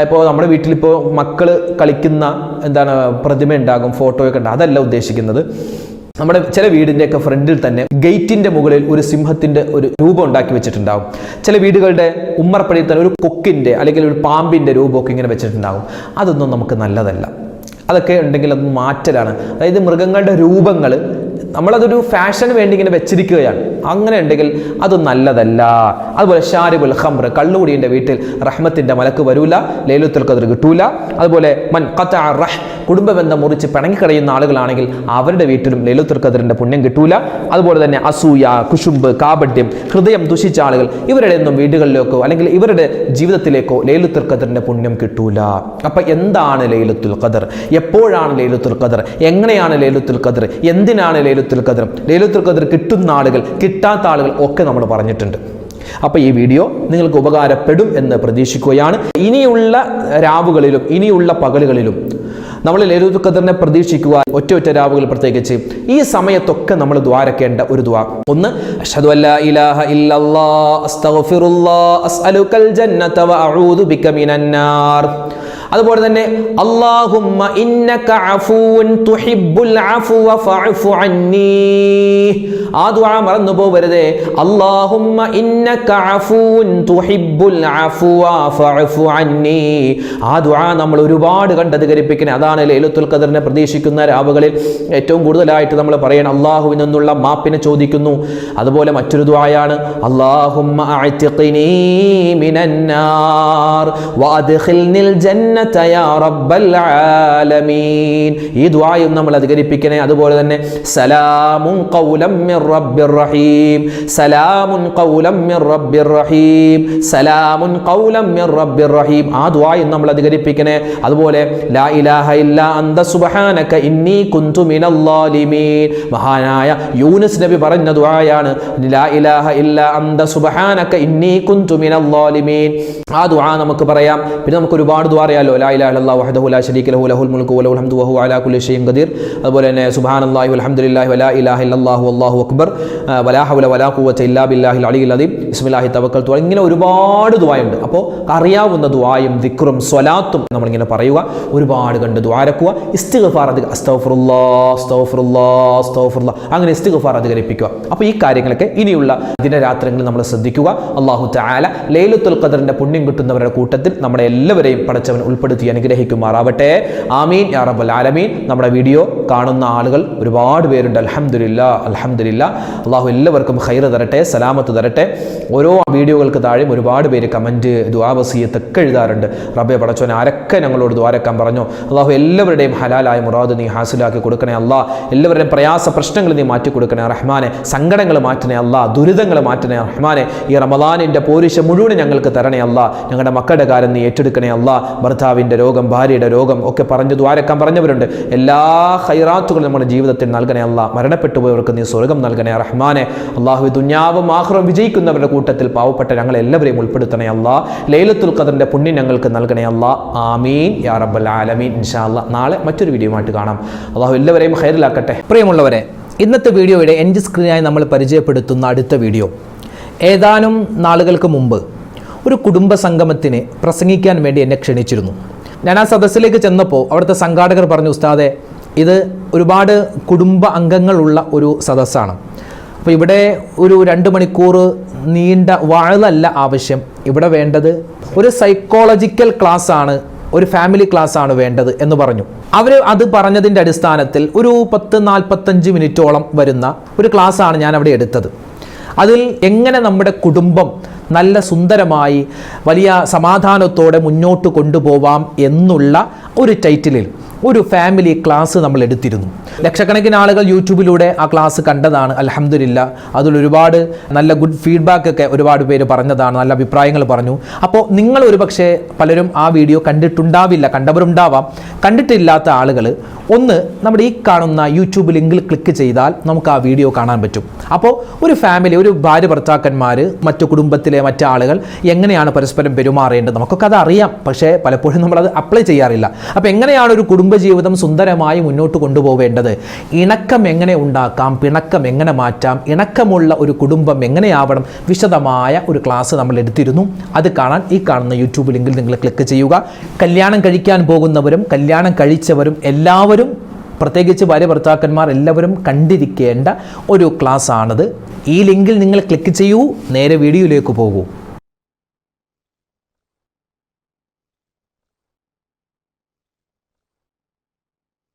ഇപ്പോൾ നമ്മുടെ വീട്ടിലിപ്പോൾ മക്കൾ കളിക്കുന്ന എന്താണ് പ്രതിമ ഉണ്ടാകും ഫോട്ടോയൊക്കെ ഉണ്ട്. അതല്ല ഉദ്ദേശിക്കുന്നത്. നമ്മുടെ ചില വീടിന്റെയൊക്കെ ഫ്രണ്ടിൽ തന്നെ ഗേറ്റിന്റെ മുകളിൽ ഒരു സിംഹത്തിന്റെ ഒരു രൂപം ഉണ്ടാക്കി വെച്ചിട്ടുണ്ടാകും ചില വീടുകളുടെ ഉമ്മറപ്പടിയിൽ തന്നെ ഒരു കൊക്കിന്റെ അല്ലെങ്കിൽ ഒരു പാമ്പിന്റെ രൂപമൊക്കെ ഇങ്ങനെ വെച്ചിട്ടുണ്ടാകും അതൊന്നും നമുക്ക് നല്ലതല്ല. അതൊക്കെ ഉണ്ടെങ്കിൽ അത് മാറ്റലാണ്. അതായത് മൃഗങ്ങളുടെ രൂപങ്ങൾ നമ്മളതൊരു ഫാഷന് വേണ്ടി ഇങ്ങനെ വെച്ചിരിക്കുകയാണ്. അങ്ങനെ ഉണ്ടെങ്കിൽ അത് നല്ലതല്ല. അതുപോലെ ഷാരിബുൽ ഹംർ കള്ളുകുടിയുടെ വീട്ടിൽ റഹ്മത്തിന്റെ മലക്ക് വരൂല ലേലുത്തൽ കതിർ കിട്ടൂല. അതുപോലെ മൻ കത്ത റഹ് കുടുംബബന്ധം മുറിച്ച് പിണങ്ങിക്കളയുന്ന ആളുകളാണെങ്കിൽ അവരുടെ വീട്ടിലും ലേലുത്തൽ ഖദറിന്റെ പുണ്യം കിട്ടൂല. അതുപോലെ തന്നെ അസൂയ കുശുമ്പ് കാപട്യം ഹൃദയം ദുഷിച്ച ആളുകൾ ഇവരുടെ ഒന്നും വീടുകളിലേക്കോ അല്ലെങ്കിൽ ഇവരുടെ ജീവിതത്തിലേക്കോ ലേലുത്തുൽ ഖദറിന്റെ പുണ്യം കിട്ടൂല. അപ്പൊ എന്താണ് ലേലുത്തുൽ ഖദർ? എപ്പോഴാണ് ലേലുത്തുൽ ഖദർ? എങ്ങനെയാണ് ലേലുത്തുൽ ഖദർ? എന്തിനാണ് ലൈലത്തുൽ ഖദറും ലൈലത്തുൽ ഖദർ കിട്ടുന്ന ആളുകൾ കിട്ടാത്ത ആളുകൾ ഒക്കെ നമ്മൾ പറഞ്ഞിട്ടുണ്ട്. അപ്പോൾ ഈ വീഡിയോ നിങ്ങൾക്ക് ഉപകാരപ്പെടും എന്ന് പ്രതീക്ഷിക്കുകയാണ്. ഇനിയുള്ള രാവുകളിലും ഇനിയുള്ള പകലുകളിലും നമ്മൾ ലലിത് ഖദറിനെ പ്രതീക്ഷിക്കുക ഒറ്റ ഒറ്റ രാവുകൾ പ്രത്യേകിച്ച്. ഈ സമയത്തൊക്കെ നമ്മൾ ദ്വാരക്കേണ്ട ഒരു ദ്വാ. ഒന്ന് അഷ്ഹദു അല്ലാ അസ്തഗ്ഫിറുല്ലാഹ് അസ്അലുക്കൽ ജന്നത വഅഊദു ബിക മിനന്നാർ അതുപോലെ തന്നെ അല്ലാഹുമ്മ ഇന്നക അഫൂൻ തുഹിബ്ബുൽ അഫ്വ ഫഅഫു അന്നി. ആ ദുആ മറന്നു പോവരുതേ. അല്ലാഹുമ്മ ഇന്നക അഫൂൻ തുഹിബ്ബുൽ അഫ്വ ഫഅഫു അന്നി. ആ ദുആ നമ്മൾ ഒരുപാട് കണ്ടത് കണ്ടധികരിപ്പിക്കണേ. അതാണ് ലൈലത്തുൽ ഖദറിനെ പ്രതീക്ഷിക്കുന്ന രാവുകളിൽ ഏറ്റവും കൂടുതലായിട്ട് നമ്മൾ പറയണം. അള്ളാഹുവിൽ നിന്നുള്ള മാപ്പിനെ ചോദിക്കുന്നു. അതുപോലെ മറ്റൊരു ദുആയാണ് അള്ളാഹുമ്മ അഅ്തിഖ്നീ മിനന്നാർ വഅദ്ഖിൽനിൽ ജന്ന ഈ ദുആയും നമ്മൾ അധികരിപ്പിക്കണേ. അതുപോലെ തന്നെ സലാമുൻ ഖൗലം മിർ റബ്ബിർ റഹീം. സലാമുൻ മിർ റബ്ബിർ റഹീം. സലാമുൻ മിർ റബ്ബിർ റഹീം. ആ ദുആയും നമ്മൾ അധികരിപ്പിക്കണേ. അതുപോലെ ലാ ഇലാഹ ഇല്ല അന്ത സുബ്ഹാനക ഇന്നി കുന്തു മിനൽ ളാലിമീൻ മഹാനായ യൂനുസ് നബി പറഞ്ഞ ദുആയാണ് ലാ ഇലാഹ ഇല്ല അന്ത സുബ്ഹാനക ഇന്നി കുന്തു മിനൽ ളാലിമീൻ ആ ദുആ നമുക്ക് പറയാം. പിന്നെ നമുക്ക് ഒരുപാട് ദുആ അറിയാലോ ലാ ഇലാഹ ഇല്ലല്ലാഹു വഹദഹു ലാ ശരീക ലഹു ലഹുൽ മുൽക്കു വലഹുൽ ഹംദു വഹുവ അലാ കുല്ലി ഷൈഇൻ ഖദീർ. അതുപോലെ തന്നെ സുബ്ഹാനല്ലാഹി വൽഹംദുലില്ലാഹി വലാ ഇലാഹ ഇല്ലല്ലാഹു വല്ലാഹു അക്ബർ. വലാ ഹൗല വലാ ഖുവത ഇല്ലാ ബില്ലാഹിൽ അലിയിൽ അദീം. ബിസ്മില്ലാഹി തവക്കൽതു ഇങ്ങനെ ഒരുപാട് ദുആയുണ്ട്. അപ്പോൾ അറിയാവുന്ന ദുആയും ദിക്റും സ്വലാത്തും നമ്മളിങ്ങനെ പറയുക. ഒരുപാട് കണ്ട് ദ്വാരക്കുക ഇസ്തിഗ്ഫാർ അധിക അസ്തഗ്ഫിറുല്ലാ അസ്തഗ്ഫിറുല്ലാ അസ്തഗ്ഫിറുല്ലാ അങ്ങനെ ഇസ്തിഗ്ഫാർ അധികരിപ്പിക്കുക. അപ്പോൾ ഈ കാര്യങ്ങളൊക്കെ ഇനിയുള്ള ദിനരാത്രങ്ങളിൽ നമ്മൾ ശ്രദ്ധിക്കുക. അള്ളാഹു തആല ലൈലത്തുൽ ഖദറിന്റെ പുണ്യം കിട്ടുന്നവരുടെ കൂട്ടത്തിൽ നമ്മുടെ എല്ലാവരെയും പടച്ചവൻ ഉൾപ്പെടുത്തി അനുഗ്രഹിക്കുമാറാവട്ടെ. ആമീൻ. യാ റബ്ബൽ ആലമീൻ. നമ്മുടെ വീഡിയോ കാണുന്ന ആളുകൾ ഒരുപാട് പേരുണ്ട്. അലഹമുല്ല അലഹമുല്ല അള്ളാഹു എല്ലാവർക്കും ഹൈറ് തരട്ടെ സലാമത്ത് തരട്ടെ. ഓരോ വീഡിയോകൾക്ക് താഴെയും ഒരുപാട് പേര് കമന്റ് ദ്വാവസീയത്തൊക്കെ എഴുതാറുണ്ട്. റബ്ബെ പടച്ചോൻ ആരൊക്കെ ഞങ്ങളോട് ദ്വാരക്കാൻ പറഞ്ഞു? അള്ളാഹു എല്ലാവരുടെയും ഹലാലായ മുറാദ് നീ ഹാസിലാക്കി കൊടുക്കണേ അല്ലാ എല്ലാവരുടെയും പ്രയാസ പ്രശ്നങ്ങൾ നീ മാറ്റി കൊടുക്കണേ റഹ്മാനെ. സങ്കടങ്ങൾ മാറ്റണേ അല്ലാ ദുരിതങ്ങൾ മാറ്റണേ റഹ്മാനെ. ഈ റമദാനിന്റെ പോരിശ മുഴുവൻ ഞങ്ങൾക്ക് തരണേ അല്ലാ ഞങ്ങളുടെ മക്കളുടെ കാര്യം നീ ഏറ്റെടുക്കണേ അല്ലാ ഭർത്താവിന്റെ രോഗം ഭാര്യയുടെ രോഗം ഒക്കെ പറഞ്ഞ് ദ്വാരക്കാൻ പറഞ്ഞവരുണ്ട്. എല്ലാ ഹൈറാത്തുകളും നമ്മുടെ ജീവിതത്തിൽ നൽകണേ അല്ല. മരണപ്പെട്ടു പോയവർക്ക് നീ സ്വർഗം നൽകണേ റഹ്മാനെ. അള്ളാഹു ദുഞ്ഞാവും ആഹ്റം വിജയിക്കുന്നവരുടെ കൂട്ടത്തിൽ പാവപ്പെട്ട ഞങ്ങൾ എല്ലാവരെയും ഉൾപ്പെടുത്തണേ അല്ല. ലൈലത്തുൽ ഖദറിന്റെ പുണ്യം ഞങ്ങൾക്ക് നൽകണേ അല്ല. ആമീൻ. യാ റബ്ബൽ ആലമീൻ. ഇൻഷാ അല്ല നാളെ മറ്റൊരു വീഡിയോയുമായിട്ട് കാണാം. അള്ളാഹു എല്ലാവരെയും ഹൈറിലാക്കട്ടെ പ്രിയമുള്ളവരെ ഇന്നത്തെ വീഡിയോയുടെ എൻഡ് സ്ക്രീനായി നമ്മൾ പരിചയപ്പെടുത്തുന്ന അടുത്ത വീഡിയോ. ഏതാനും നാളുകൾക്ക് മുമ്പ് ഒരു കുടുംബ സംഗമത്തിന് പ്രസംഗിക്കാൻ വേണ്ടി എന്നെ ക്ഷണിച്ചിരുന്നു. ഞാൻ ആ സദസ്സിലേക്ക് ചെന്നപ്പോൾ അവിടുത്തെ സംഘാടകർ പറഞ്ഞു ഉസ്താദെ ഇത് ഒരുപാട് കുടുംബ അംഗങ്ങളുള്ള ഒരു സദസ്സാണ്. അപ്പോൾ ഇവിടെ ഒരു രണ്ട് മണിക്കൂർ നീണ്ട വാഴലല്ല ആവശ്യം. ഇവിടെ വേണ്ടത് ഒരു സൈക്കോളജിക്കൽ ക്ലാസ് ആണ് ഒരു ഫാമിലി ക്ലാസ് ആണ് വേണ്ടത് എന്ന് പറഞ്ഞു. അവർ അത് പറഞ്ഞതിന്റെ അടിസ്ഥാനത്തിൽ ഒരു പത്ത് നാൽപ്പത്തഞ്ച് മിനിറ്റോളം വരുന്ന ഒരു ക്ലാസ് ആണ് ഞാൻ അവിടെ എടുത്തത്. അതിൽ എങ്ങനെ നമ്മുടെ കുടുംബം നല്ല സുന്ദരമായി വലിയ സമാധാനത്തോടെ മുന്നോട്ട് കൊണ്ടുപോവാം എന്നുള്ള ഒരു ടൈറ്റിലിൽ ഒരു ഫാമിലി ക്ലാസ് നമ്മൾ എടുത്തിരുന്നു. ലക്ഷക്കണക്കിന് ആളുകൾ യൂട്യൂബിലൂടെ ആ ക്ലാസ് കണ്ടതാണ്. അലഹമില്ല അതിൽ ഒരുപാട് നല്ല ഗുഡ് ഫീഡ്ബാക്ക് ഒക്കെ ഒരുപാട് പേര് പറഞ്ഞതാണ് നല്ല അഭിപ്രായങ്ങൾ പറഞ്ഞു. അപ്പോൾ നിങ്ങൾ ഒരുപക്ഷെ പലരും ആ വീഡിയോ കണ്ടിട്ടുണ്ടാവില്ല കണ്ടവരുണ്ടാവാം. കണ്ടിട്ടില്ലാത്ത ആളുകൾ ഒന്ന് നമ്മുടെ ഈ കാണുന്ന യൂട്യൂബ് ലിങ്കിൽ ക്ലിക്ക് ചെയ്താൽ നമുക്ക് ആ വീഡിയോ കാണാൻ പറ്റും. അപ്പോൾ ഒരു ഫാമിലി ഒരു ഭാര്യ ഭർത്താക്കന്മാർ മറ്റു കുടുംബത്തിലെ മറ്റു ആളുകൾ എങ്ങനെയാണ് പരസ്പരം പെരുമാറേണ്ടത്? നമുക്കൊക്കെ അത് അറിയാം. പക്ഷേ പലപ്പോഴും നമ്മളത് അപ്ലൈ ചെയ്യാറില്ല. അപ്പോൾ എങ്ങനെയാണ് ഒരു കുടുംബജീവിതം സുന്ദരമായി മുന്നോട്ട് കൊണ്ടുപോവേണ്ടത്. ഇണക്കം എങ്ങനെ ഉണ്ടാക്കാം പിണക്കം എങ്ങനെ മാറ്റാം ഇണക്കമുള്ള ഒരു കുടുംബം എങ്ങനെയാവണം വിശദമായ ഒരു ക്ലാസ് നമ്മൾ എടുത്തിരുന്നു. അത് കാണാൻ ഈ കാണുന്ന യൂട്യൂബ് ലിങ്കിൽ നിങ്ങൾ ക്ലിക്ക് ചെയ്യുക. കല്യാണം കഴിക്കാൻ പോകുന്നവരും കല്യാണം കഴിച്ചവരും എല്ലാവരും പ്രത്യേകിച്ച് ഭാര്യ ഭർത്താക്കന്മാർ എല്ലാവരും കണ്ടിരിക്കേണ്ട ഒരു ക്ലാസ്സാണത്. ഈ ലിങ്കിൽ നിങ്ങൾ ക്ലിക്ക് ചെയ്യൂ നേരെ വീഡിയോയിലേക്ക് പോകൂ.